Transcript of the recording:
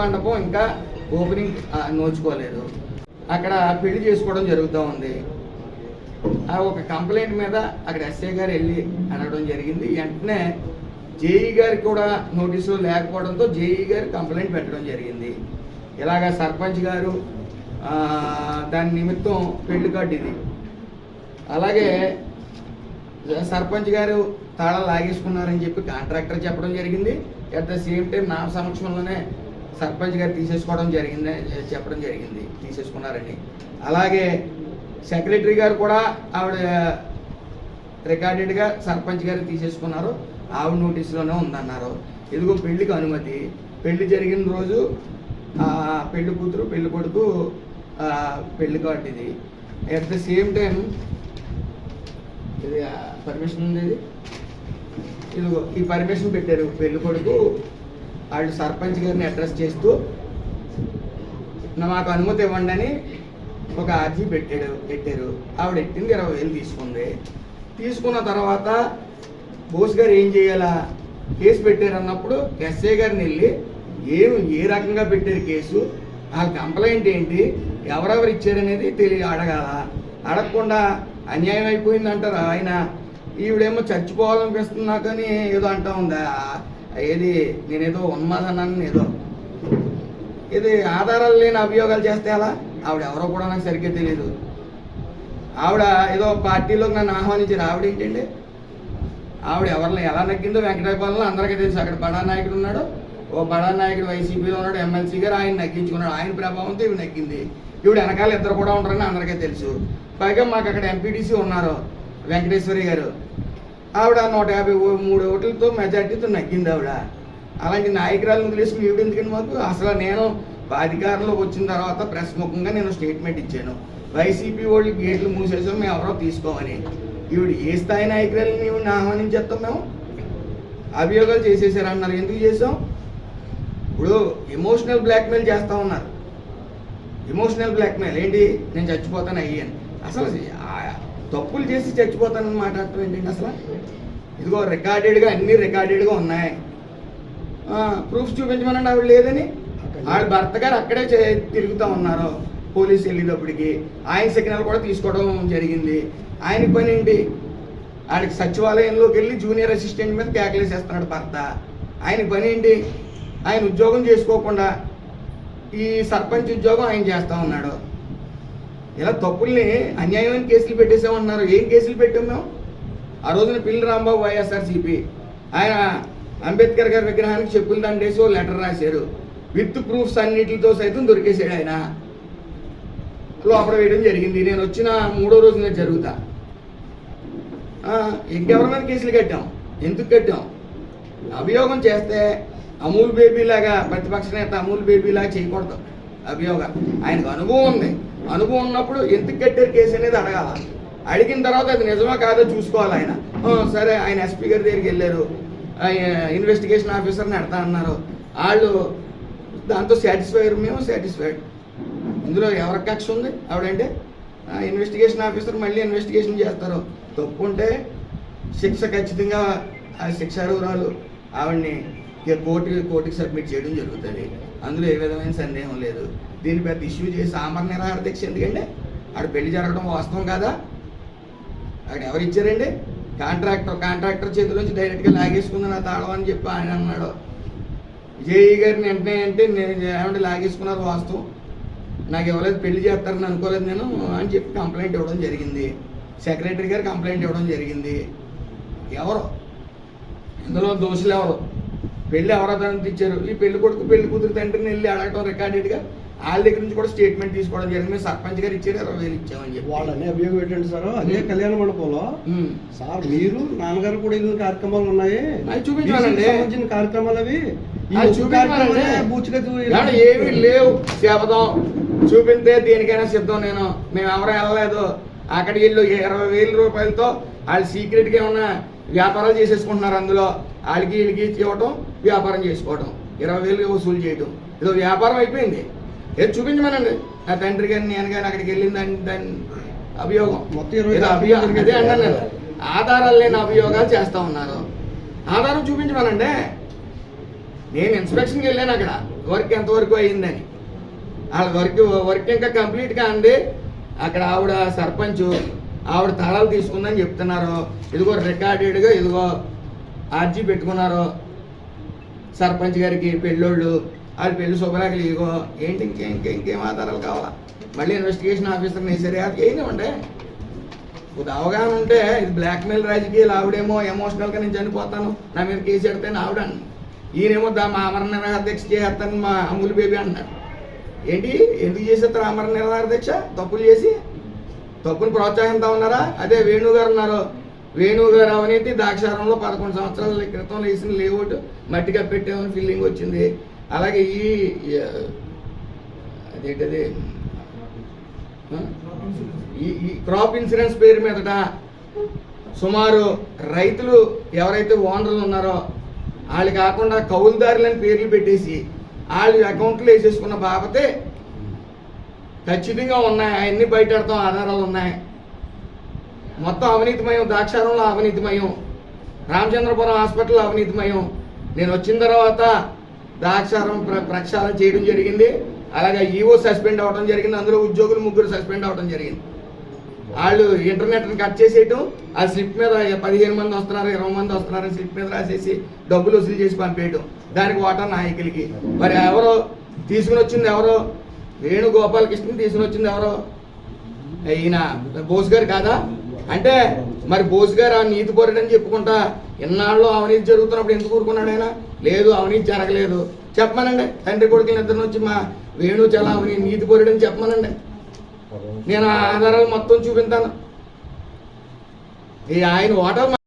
మండపం ఇంకా ఓపెనింగ్ నోచుకోలేదు. అక్కడ పెళ్ళి చేసుకోవడం జరుగుతూ ఉంది. ఆ ఒక కంప్లైంట్ మీద అక్కడ ఎస్ఐ గారు వెళ్ళి అడగడం జరిగింది. వెంటనే జేఈ గారికి కూడా నోటీసులు లేకపోవడంతో జేఈ గారు కంప్లైంట్ పెట్టడం జరిగింది. ఇలాగ సర్పంచ్ గారు దాని నిమిత్తం పెళ్ళి కార్డు ఇది. అలాగే సర్పంచ్ గారు తాళాలు లాగేసుకున్నారని చెప్పి కాంట్రాక్టర్ చెప్పడం జరిగింది. అట్ ద సేమ్ టైం నా సమక్షంలోనే సర్పంచ్ గారు తీసేసుకోవడం జరిగింది చెప్పడం జరిగింది తీసేసుకున్నారని అలాగే సెక్రటరీ గారు కూడా ఆవిడ రికార్డెడ్గా సర్పంచ్ గారు తీసేసుకున్నారు. ఆవిడ నోటీసులోనే ఉందన్నారు. ఇదిగో పెళ్ళికి అనుమతి. పెళ్ళి జరిగిన రోజు పెళ్ళి కూతురు పెళ్ళి కొడుకు పెళ్ళి కార్డు ఇది. అట్ ద సేమ్ టైం ఇది పర్మిషన్ ఉంది ఇది. ఇదిగో ఈ పర్మిషన్ పెట్టారు పెళ్ళి కొడుకు వాళ్ళు సర్పంచ్ గారిని అడ్రస్ చేస్తూ మాకు అనుమతి ఇవ్వండి అని ఒక అర్జీ పెట్టాడు పెట్టారు. ఆవిడ ఎట్టింది ఇరవై వేలు తీసుకుంది. తీసుకున్న తర్వాత బోస్ గారు ఏం చేయాలా? కేసు పెట్టారు అన్నప్పుడు ఎస్ఐ గారిని వెళ్ళి ఏం ఏ రకంగా పెట్టారు కేసు? ఆ కంప్లైంట్ ఏంటి? ఎవరెవరు ఇచ్చారనేది తెలియ అడగాల. అడగకుండా అన్యాయం అయిపోయింది అంటారు ఆయన. ఈవిడేమో చచ్చిపోవాలనిపిస్తున్నా కానీ ఏదో అంటా ఉందా? ఏది నేనేదో ఉన్మాదన్నాను ఏదో. ఇది ఆధారాలు లేని అభియోగాలు చేస్తే అలా ఆవిడ ఎవరో కూడా నాకు సరిగ్గా తెలియదు ఆవిడ ఏదో పార్టీలోకి నన్ను ఆహ్వానించారు. ఆవిడ ఏంటండి? ఆవిడ ఎవరిని ఎలా నగ్గిందో వెంకటాయపాలెంలో అందరికీ తెలుసు. అక్కడ బడా నాయకుడు ఉన్నాడు. ఓ బడా నాయకుడు వైసీపీలో ఉన్నాడు. ఎమ్మెల్సీ గారు ఆయన నగ్గించుకున్నాడు. ఆయన ప్రభావంతో ఇవి నగ్గింది. ఇవిడ వెనకాల ఇద్దరు కూడా ఉంటారని అందరికీ తెలుసు. పైగా మాకు అక్కడ ఎంపీటీసీ ఉన్నారు. వెంకటేశ్వరి గారు. ఆవిడ నూట యాభై మూడు ఓట్లతో మెజార్టీతో నగ్గింది ఆవిడ. అలాంటి నాయకురాలను వదిలేసుకుని ఈవిడ ఎందుకని మాకు? అసలు నేను అధికారంలోకి వచ్చిన తర్వాత ప్రెస్ ముఖంగా నేను స్టేట్మెంట్ ఇచ్చాను. వైసీపీ వాళ్ళు గేట్లు మూసేసాం మేము ఎవరో తీసుకోమని. ఈవిడ ఏ స్థాయి నాయకురాలు మేము ఆహ్వానించేస్తాం మేము? అభియోగాలు చేసేసారు అన్నారు. ఎందుకు చేసాం? ఇప్పుడు ఎమోషనల్ బ్లాక్మెయిల్ చేస్తా ఉన్నారు. ఎమోషనల్ బ్లాక్మెయిల్ ఏంటి? నేను చచ్చిపోతాను అయ్యాను. అసలు తప్పులు చేసి చచ్చిపోతానని మాట్లాడటం ఏంటండి అసలు? ఇదిగో రికార్డెడ్గా అన్ని రికార్డెడ్గా ఉన్నాయి. ప్రూఫ్స్ చూపించమనండి ఆవిడ లేదని? ఆవిడ భర్త గారు అక్కడే తిరుగుతూ ఉన్నారు. పోలీసు వెళ్ళేటప్పటికి. ఆయన సిగ్నల్ కూడా తీసుకోవడం జరిగింది. ఆయన పని ఏంటి? ఆడికి సచివాలయంలోకి వెళ్ళి జూనియర్ అసిస్టెంట్ మీద కేకలేసేస్తున్నాడు భర్త. ఆయన పని ఏంటి? ఆయన ఉద్యోగం చేసుకోకుండా ఈ సర్పంచ్ ఉద్యోగం ఆయన చేస్తా ఉన్నాడు. ఇలా తప్పుల్ని అన్యాయమైన కేసులు పెట్టేసామన్నారు. ఏం కేసులు పెట్టాం మేము? ఆ రోజున పిల్లి రాంబాబు వైఎస్ఆర్సీపీ. ఆయన అంబేద్కర్ గారి విగ్రహానికి చెప్పులు దండేసి ఓ లెటర్ రాశారు. విత్ ప్రూఫ్స్ అన్నిటితో సైతం దొరికేసాడు ఆయన. లోపల వేయడం జరిగింది. నేను వచ్చిన మూడో రోజున జరుగుతా. ఆ, ఇంకెవరి మీద కేసులు కట్టాం? ఎందుకు కట్టాం? అభియోగం చేస్తే అమూల్ బేబీలాగా ప్రతిపక్ష నేత అమూల్ బేబీలాగా చేయకూడదు. అభియోగం. ఆయనకు అనుభవం ఉంది. అనుభవం ఉన్నప్పుడు ఎందుకు కట్టారు కేసు అనేది అడగాల? అడిగిన తర్వాత అది నిజమా కాదో చూసుకోవాలి ఆయన. సరే ఆయన ఎస్పీ గారి దగ్గరికి వెళ్ళారు. ఇన్వెస్టిగేషన్ ఆఫీసర్ని ఎడతా అన్నారు. వాళ్ళు దాంతో సాటిస్ఫైర్ మేము సాటిస్ఫైడ్ ఇందులో ఎవరి కక్ష ఉంది? ఆవిడంటే ఇన్వెస్టిగేషన్ ఆఫీసర్ మళ్ళీ ఇన్వెస్టిగేషన్ చేస్తారు. తప్పు ఉంటే శిక్ష ఖచ్చితంగా ఆ శిక్షార్హురాలు ఆవిడ్ని కోర్టు కోర్టుకి సబ్మిట్ చేయడం జరుగుతుంది. అందులో ఏ విధమైన సందేహం లేదు. దీని పెద్ద ఇష్యూ చేసి ఆమర నిరాహార దీక్ష ఎందుకంటే ఆడ పెళ్ళి జరగడం వాస్తవం కాదా? అక్కడ ఎవరు ఇచ్చారండి? కాంట్రాక్టర్ కాంట్రాక్టర్ చేతిలోంచి డైరెక్ట్గా లాగేసుకుంది నా తాళం అని చెప్పి ఆయన అన్నాడు. విజయ్ గారిని వెంటనే అంటే నేను ఏమంటే లాగేసుకున్నారు వాస్తవం. నాకు ఇవ్వలేదు పెళ్ళి చేస్తారని అనుకోలేదు నేను అని చెప్పి కంప్లైంట్ ఇవ్వడం జరిగింది. సెక్రటరీ గారు కంప్లైంట్ ఇవ్వడం జరిగింది. ఎవరు? ఇందులో దోషులు ఎవరు? పెళ్ళి ఎవరో తనిపించారు ఈ పెళ్ళి కొడుకు పెళ్ళి కూతురు తండ్రిని వెళ్ళి అడగటం రికార్డెడ్గా వాళ్ళ దగ్గర నుంచి కూడా స్టేట్మెంట్ తీసుకోవడం జరిగింది. మేము సర్పంచ్ గారు ఇచ్చారు ఇరవై వేలు ఇచ్చామని చెప్పి. వాళ్ళని అభియోగం ఏంటంటే సార్. అదే కళ్యాణ మండపంలో. సార్ మీరు నాన్నగారు కూడా వెళ్ళిన కార్యక్రమాలు ఉన్నాయి. చూపించాలండి. సంబంధించిన కార్యక్రమాలు అవి. చూపించాలండి. ఏమన్నా ఏమీ లేవు. శపథం చూపిస్తే దేనికైనా సిద్ధం నేను. మేము ఎవరు వెళ్ళలేదు. అక్కడికి వెళ్ళి ఇరవై వేల రూపాయలతో వాళ్ళు సీక్రెట్గా ఏమన్నా వ్యాపారాలు చేసేసుకుంటున్నారు అందులో. వాళ్ళకి వీళ్ళకి ఇవ్వటం వ్యాపారం చేసుకోవటం. ఇరవై వేలు వసూలు చేయటం. ఇదో వ్యాపారం అయిపోయింది. ఏది చూపించమనండి నా తండ్రి గారిని నేను కానీ అక్కడికి వెళ్ళిన దాని దాని అభియోగం. అభియోగం. అదే అన్నాను నేను. ఆధారాలు లేని అభియోగాలు చేస్తా ఉన్నారు. ఆధారం చూపించమనండి నేను ఇన్స్పెక్షన్కి వెళ్ళాను అక్కడ. వర్క్ ఎంతవరకు అయ్యిందని. వాళ్ళ వర్క్ వర్క్ ఇంకా కంప్లీట్గా అండి అక్కడ ఆవిడ సర్పంచ్ ఆవిడ తాళాలు తీసుకుందని చెప్తున్నారు. ఇదిగో రికార్డెడ్గా ఇదిగో ఆర్జీ పెట్టుకున్నారు. సర్పంచ్ గారికి పెళ్ళోళ్ళు. వాళ్ళు పెళ్ళి శుభ్రాకులు ఇదిగో ఏంటి ఇంకేం ఇంకేం ఆధారాలు కావాలా? మళ్ళీ ఇన్వెస్టిగేషన్ ఆఫీసర్ని సరే అది చేయనివ్వండి కొద్ది అవగాహన ఉంటే ఇది బ్లాక్మెయిల్ రాజకీయాలు ఆవిడేమో ఎమోషనల్గా నేను చనిపోతాను. నా మీద కేసు పెడితే ఆవిడ ఈయనేమో దా మా అమర నిరాధ్యక్ష దీక్ష చేస్తాను మా అమూల్ బేబీ అంటున్నాడు ఏంటి? ఎందుకు చేసేస్తారు అమర నిరాధ్యక్ష దీక్ష తప్పులు చేసి? తప్పును ప్రోత్సహిస్తా ఉన్నారా? అదే వేణు గారు ఉన్నారు. వేణు గారు అవినీతి ద్రాక్షారంలో పదకొండు సంవత్సరాల క్రితం వేసిన లేఅవుట్ మట్టిగా పెట్టామని ఫీలింగ్ వచ్చింది. అలాగే ఈ అదేంటది? ఈ ఈ క్రాప్ ఇన్సూరెన్స్ పేరు మీదట సుమారు రైతులు ఎవరైతే ఓనర్లు ఉన్నారో వాళ్ళు కాకుండా కౌలుదారులని పేర్లు పెట్టేసి వాళ్ళు అకౌంట్లో వేసేసుకున్న బాబతే ఖచ్చితంగా ఉన్నాయి. అవన్నీ బయటెడతాం ఆధారాలు ఉన్నాయి. మొత్తం అవినీతిమయం ద్రాక్షారంలో అవినీతిమయం రామచంద్రపురం హాస్పిటల్ అవినీతిమయం. నేను వచ్చిన తర్వాత ద్రాక్షారం ప్ర ప్రక్షాళన చేయడం జరిగింది. అలాగే ఈవో సస్పెండ్ అవ్వడం జరిగింది. అందులో ఉద్యోగులు ముగ్గురు సస్పెండ్ అవ్వడం జరిగింది. వాళ్ళు ఇంటర్నెట్ని కట్ చేసేయటం. ఆ స్లిప్ మీద పదిహేను మంది వస్తున్నారు ఇరవై మంది వస్తున్నారు స్లిప్ మీద రాసేసి డబ్బులు వసూలు చేసి పంపేయటం. దానికి వాటా నాయకులకి. మరి ఎవరో తీసుకుని వచ్చింది ఎవరో? వేణుగోపాలకృష్ణ తీసుకుని వచ్చింది ఎవరో? ఈయన బోస్ గారు కాదా? అంటే మరి బోస్ గారు ఆ నీతి పొరడని చెప్పుకుంటా ఇన్నాళ్ళు అవినీతి జరుగుతున్నప్పుడు ఎందుకు ఊరుకున్నాడు ఆయన? లేదు అవినీతి జరగలేదు. చెప్పమనండి. తండ్రి కొడుకులు ఇద్దరు నుంచి మా వేణు చాలా అవినీతి నీతి పోరాడని చెప్పమనండి. నేను ఆ ఆధారాలు మొత్తం చూపించాను. ఈ ఆయన ఓటర్